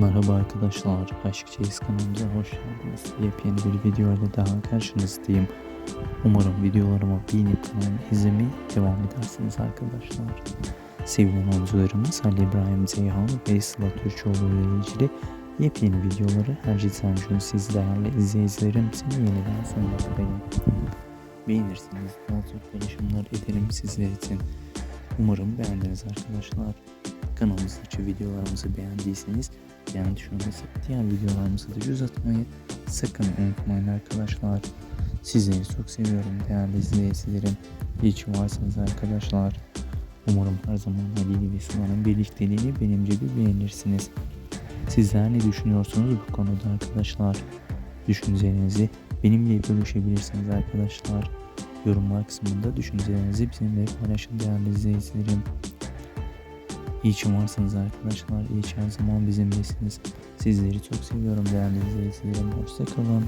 Merhaba arkadaşlar, Aşk Çeyiz kanalımıza hoş geldiniz. Yepyeni bir videoyla daha karşınızdayım. Umarım videolarımı beğenip kanalımı izlemeye devam edersiniz arkadaşlar. Sevilen oyuncularımız Ali İbrahim Zeyhan ve Sıla Türkoğlu ile ilgili yepyeni videoları her geçen gün siz değerli izleyicilerim için yeniden sunmaktayım. Beğenirseniz daha çok paylaşımlar ederim sizler için. Umarım beğendiniz arkadaşlar. Kanalımızdaki videolarımızı beğendiyseniz beğen tuşuna diğer videolarımızı da göz atmayı sakın unutmayın arkadaşlar. Sizleri çok seviyorum değerli izleyicilerim. İyi ki varsınız arkadaşlar. Umarım her zaman Ali ve Sıla'nın birlikteliğini benim gibi beğenirsiniz. Sizler ne düşünüyorsunuz bu konuda arkadaşlar? Düşüncelerinizi benimle bölüşebilirsiniz arkadaşlar. Yorumlar kısmında düşüncelerinizi bizimle paylaşın değerli izleyicilerim. İyi ki varsınız arkadaşlar. İyi ki her zaman bizimlesiniz. Sizleri çok seviyorum değerli izleyicilerim. Hoşçakalın.